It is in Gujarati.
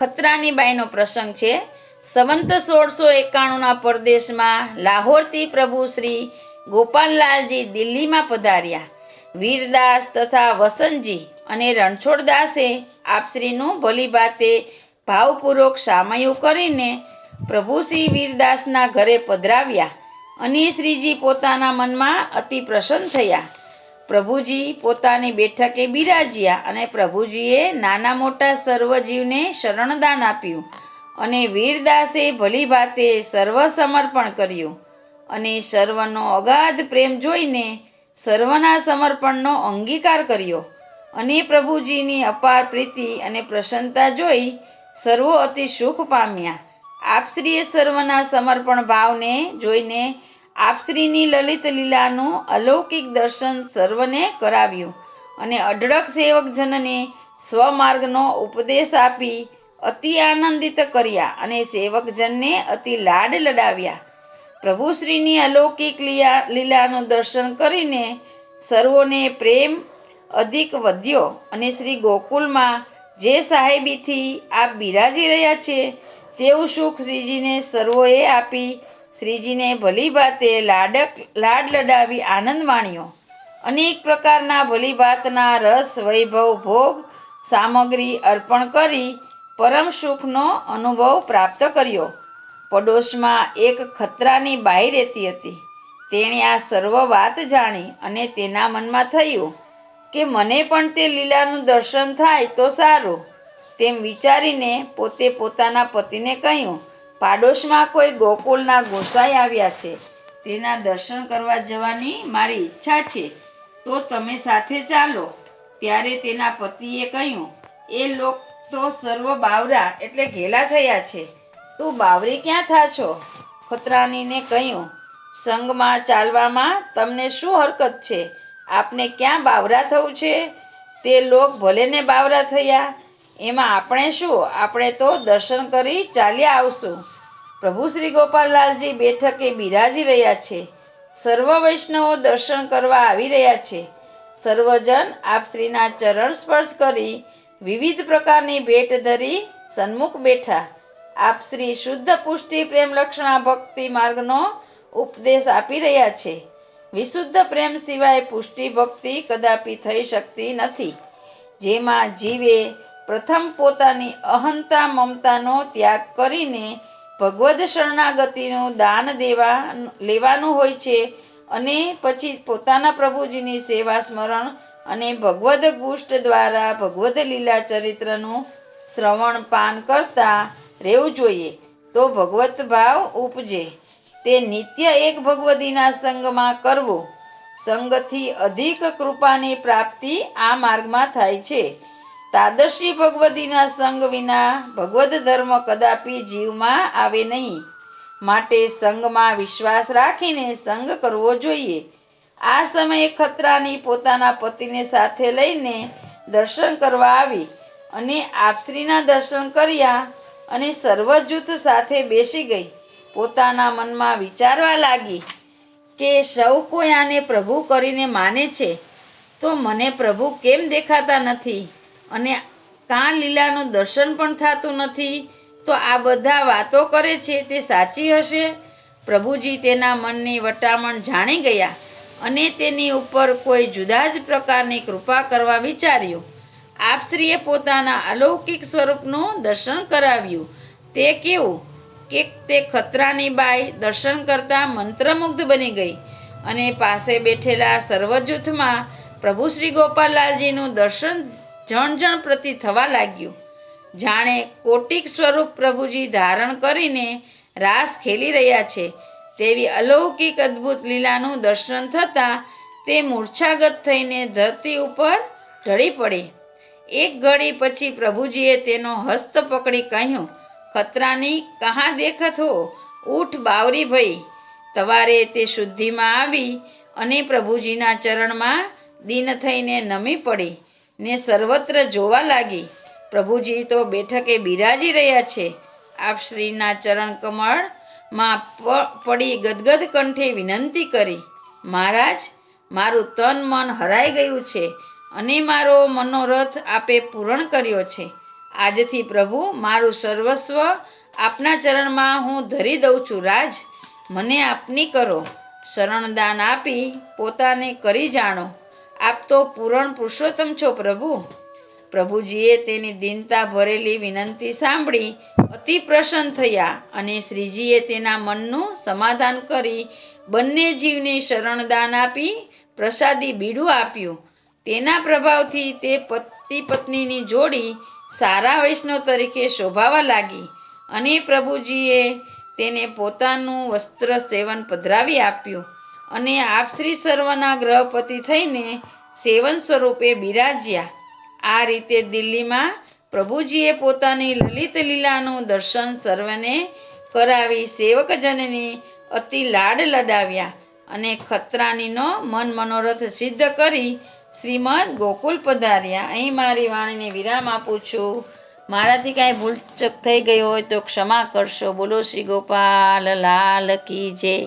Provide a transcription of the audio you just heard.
ખતરાની બાઈનો પ્રસંગ છે. સંવંત સોળસો એકાણુંના પરદેશમાં લાહોરથી પ્રભુ શ્રી ગોપાલલાલજી દિલ્હીમાં પધાર્યા. વીરદાસ તથા વસંતજી અને રણછોડદાસે આપશ્રીનું ભલીભાતે ભાવપૂર્વક સામયું કરીને પ્રભુ શ્રી વીરદાસના ઘરે પધરાવ્યા અને શ્રીજી પોતાના મનમાં અતિ પ્રસન્ન થયા. પ્રભુજી પોતાની બેઠકે બિરાજ્યા અને પ્રભુજીએ નાના મોટા સર્વ જીવને શરણદાન આપ્યું અને વીરદાસે ભલી ભાતે સર્વ સમર્પણ કર્યું. અને સર્વનો અગાધ પ્રેમ જોઈને સર્વના સમર્પણનો અંગીકાર કર્યો. અને પ્રભુજીની અપાર પ્રીતિ અને પ્રસન્નતા જોઈ સર્વો અતિ સુખ પામ્યા. આપશ્રીએ સર્વના સમર્પણ ભાવને જોઈને આપશ્રીની લલિત લીલાનું અલૌકિક દર્શન સર્વને કરાવ્યું અને અઢળક સેવકજનને સ્વમાર્ગનો ઉપદેશ આપી અતિ આનંદિત કર્યા અને સેવકજનને અતિ લાડ લડાવ્યા. પ્રભુશ્રીની અલૌકિક લીલા લીલાનું દર્શન કરીને સર્વોને પ્રેમ અધિક વધ્યો અને શ્રી ગોકુલમાં જે સાહેબીથી આપ બિરાજી રહ્યા છે, તેવું સુખ શ્રીજીને સર્વોએ આપી શ્રીજીને ભલી ભાતે લાડક, લાડ લડાવી આનંદ માણ્યો. અનેક પ્રકારના ભલી ભાતના રસ, વૈભવ, ભોગ, સામગ્રી અર્પણ કરી પરમ સુખનો અનુભવ પ્રાપ્ત કર્યો. પડોશમાં એક ખતરાની બાઈ રહેતી હતી. તેણે આ સર્વ વાત જાણી અને તેના મનમાં થયું કે મને પણ તે લીલાનું દર્શન થાય તો સારું. તેમ વિચારીને પોતે પોતાના પતિને કહ્યું પાડોશમાં કોઈ ગોકુળના ગોસાઈ આવ્યા છે, તેના દર્શન કરવા જવાની મારી ઈચ્છા છે. તો તમે સાથે ચાલો. ત્યારે તેના પતિએ કહ્યું, એ લોક તો સર્વ બાવરા એટલે ઘેલા થયા છે. તું બાવરી ક્યાં થા છો? ખતરાનીને કહ્યું, સંગમાં ચાલવામાં તમને શું હરકત છે? આપને ક્યાં બાવરા થવું છે? તે લોક ભલે ને બાવરા થયા. એમાં આપણે શું? આપણે તો દર્શન કરી ચાલ્યા આવશું. પ્રભુ શ્રી ગોપાલલાલજી બેઠકે બિરાજી રહ્યા છે. સર્વ વૈષ્ણવો દર્શન કરવા આવી રહ્યા છે. સર્વજન આપ શ્રીના ચરણ સ્પર્શ કરી વિવિધ પ્રકારની ભેટ ધરી સન્મુખ બેઠા. આપ શ્રી શુદ્ધ પુષ્ટિ પ્રેમ લક્ષણા ભક્તિ માર્ગનો ઉપદેશ આપી રહ્યા છે. વિશુદ્ધ પ્રેમ સિવાય પુષ્ટિ ભક્તિ કદાપી થઈ શકતી નથી. જેમાં જીવે પ્રથમ પોતાની અહંતા મમતાનો ત્યાગ કરીને ભગવદ શરણાગતિનું દાન દેવા લેવાનું હોય છે અને પછી પોતાના પ્રભુજીની સેવા સ્મરણ અને ભગવદ ગુષ્ટ દ્વારા ભગવદ લીલા ચરિત્રનું શ્રવણ પાન કરતા રહેવું જોઈએ. તો ભગવત ભાવ ઉપજે. તે નિત્ય એક ભગવદીના સંગમાં કરવો. સંગથી અધિક કૃપાની પ્રાપ્તિ આ માર્ગમાં થાય છે. તાદર્શી ભગવદીના સંગ વિના ભગવદ ધર્મ કદાપી જીવમાં આવે નહીં. માટે સંગમાં વિશ્વાસ રાખીને સંગ કરવો જોઈએ. આ સમયે ખતરાની પોતાના પતિને સાથે લઈને દર્શન કરવા આવી અને આપશ્રીના દર્શન કર્યા અને સર્વ જૂથ સાથે બેસી ગઈ. પોતાના મનમાં વિચારવા લાગી કે સૌ કોઈ આને પ્રભુ કરીને માને છે. તો મને પ્રભુ કેમ દેખાતા નથી? અને કાં લીલાનું દર્શન પણ થતું નથી, તો આ બધા વાતો કરે છે તે સાચી હશે? પ્રભુજી તેના મનની વટામણ જાણી ગયા અને તેની ઉપર કોઈ જુદા જ પ્રકારની કૃપા કરવા વિચાર્યું. આપશ્રીએ પોતાના અલૌકિક સ્વરૂપનું દર્શન કરાવ્યું. તે કેવું? કે તે ખતરાની બાઈ દર્શન કરતાં મંત્રમુગ્ધ બની ગઈ અને પાસે બેઠેલા સર્વજૂથમાં પ્રભુ શ્રી ગોપાલલાલજીનું દર્શન જણ જણ પ્રતિ થવા લાગ્યું. જાણે કોટિક સ્વરૂપ પ્રભુજી ધારણ કરીને રાસ ખેલી રહ્યા છે. તેવી અલૌકિક અદ્ભુત લીલાનું દર્શન થતાં તે મૂર્છાગત થઈને ધરતી ઉપર ઢળી પડી. એક ઘડી પછી પ્રભુજીએ તેનો હસ્ત પકડી કહ્યું, ખતરાની કહાં દેખત હો, ઉઠ બાવરી ભઈ. તવારે તે શુદ્ધિમાં આવી અને પ્રભુજીના ચરણમાં દીન થઈને નમી પડી. ને સર્વત્ર જોવા લાગી. પ્રભુજી તો બેઠકે બિરાજી રહ્યા છે. આપ શ્રીના ચરણ કમળમાં પડી ગદગદ કંઠે વિનંતી કરી, મહારાજ, મારું તન મન હરાઈ ગયું છે અને મારો મનોરથ આપે પૂરણ કર્યો છે. આજથી પ્રભુ, મારું સર્વસ્વ આપના ચરણમાં હું ધરી દઉં છું, રાજ. મને આપની કરો. શરણદાન આપી પોતાને કરી જાણો. આપ તો પૂરણ પુરુષોત્તમ છો પ્રભુ. પ્રભુજીએ તેની દીનતા ભરેલી વિનંતી સાંભળી અતિ પ્રસન્ન થયા અને શ્રીજીએ તેના મનનું સમાધાન કરી બંને જીવને શરણદાન આપી પ્રસાદી બીડું આપ્યું. તેના પ્રભાવથી તે પતિ પત્નીની જોડી સારા વૈષ્ણવ તરીકે શોભાવા લાગી અને પ્રભુજીએ તેને પોતાનું વસ્ત્ર સેવન પધરાવી આપ્યું અને આપ શ્રી સર્વના ગ્રહપતિ થઈને સેવન સ્વરૂપે બિરાજ્યા. આ રીતે દિલ્હીમાં પ્રભુજીએ પોતાની લલિત લીલાનું દર્શન સર્વને કરાવી સેવકજનની અતિ લાડ લડાવ્યા અને ખતરાનીનો મન મનોરથ સિદ્ધ કરી શ્રીમદ ગોકુલ પધાર્યા. અહીં મારી વાણીને વિરામ આપું છું. મારાથી કાંઈ ભૂલચક થઈ ગઈ હોય તો ક્ષમા કરશો. બોલો શ્રી ગોપાલ લાલ કી જય.